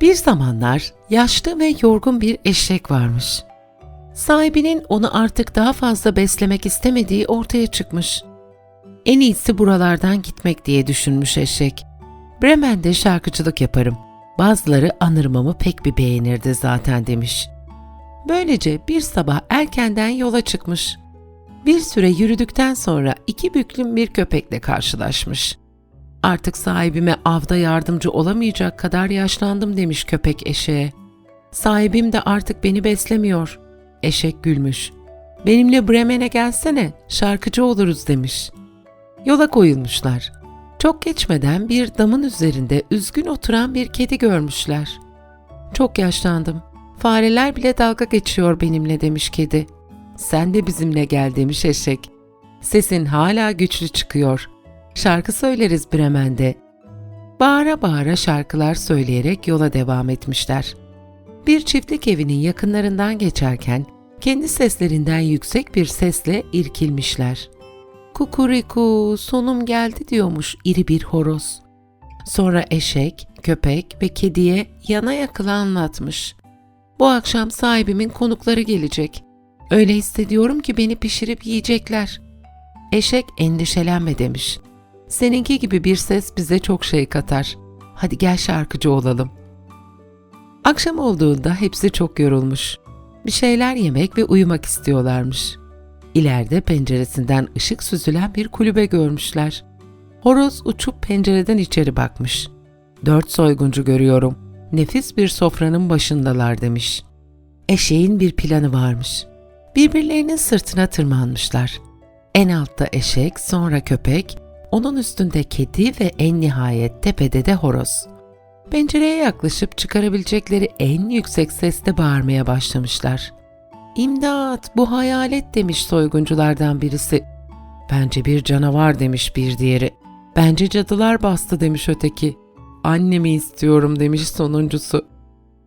Bir zamanlar yaşlı ve yorgun bir eşek varmış. Sahibinin onu artık daha fazla beslemek istemediği ortaya çıkmış. En iyisi buralardan gitmek diye düşünmüş eşek. Bremen'de şarkıcılık yaparım. Bazıları anırmamı pek bir beğenirdi zaten demiş. Böylece bir sabah erkenden yola çıkmış. Bir süre yürüdükten sonra iki büklüm bir köpekle karşılaşmış. Artık sahibime avda yardımcı olamayacak kadar yaşlandım demiş köpek eşeğe. Sahibim de artık beni beslemiyor. Eşek gülmüş. Benimle Bremen'e gelsene, şarkıcı oluruz demiş. Yola koyulmuşlar. Çok geçmeden bir damın üzerinde üzgün oturan bir kedi görmüşler. Çok yaşlandım. Fareler bile dalga geçiyor benimle demiş kedi. Sen de bizimle gel demiş eşek. Sesin hala güçlü çıkıyor. Şarkı söyleriz Bremen'de. Bağıra bağıra şarkılar söyleyerek yola devam etmişler. Bir çiftlik evinin yakınlarından geçerken kendi seslerinden yüksek bir sesle irkilmişler. Kukuriku sonum geldi diyormuş iri bir horoz. Sonra eşek, köpek ve kediye yana yakıla anlatmış. Bu akşam sahibimin konukları gelecek. Öyle hissediyorum ki beni pişirip yiyecekler. Eşek endişelenme demiş. Seninki gibi bir ses bize çok şey katar. Hadi gel şarkıcı olalım. Akşam olduğunda hepsi çok yorulmuş. Bir şeyler yemek ve uyumak istiyorlarmış. İleride penceresinden ışık süzülen bir kulübe görmüşler. Horoz uçup pencereden içeri bakmış. Dört soyguncu görüyorum. Nefis bir sofranın başındalar demiş. Eşeğin bir planı varmış. Birbirlerinin sırtına tırmanmışlar. En altta eşek, sonra köpek, onun üstünde kedi ve en nihayet tepede de horoz. Pencereye yaklaşıp çıkarabilecekleri en yüksek sesle bağırmaya başlamışlar. İmdat, bu hayalet demiş soygunculardan birisi. Bence bir canavar demiş bir diğeri. Bence cadılar bastı demiş öteki. Annemi istiyorum demiş sonuncusu.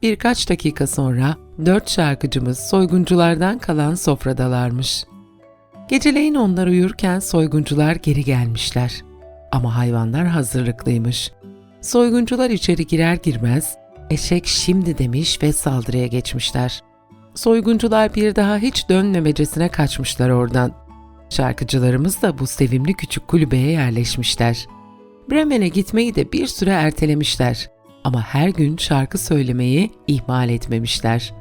Birkaç dakika sonra dört şarkıcımız soygunculardan kalan sofradalarmış. Geceleyin onlar uyurken soyguncular geri gelmişler. Ama hayvanlar hazırlıklıymış. Soyguncular içeri girer girmez eşek şimdi demiş ve saldırıya geçmişler. Soyguncular bir daha hiç dönmemecesine kaçmışlar oradan. Şarkıcılarımız da bu sevimli küçük kulübeye yerleşmişler. Bremen'e gitmeyi de bir süre ertelemişler. Ama her gün şarkı söylemeyi ihmal etmemişler.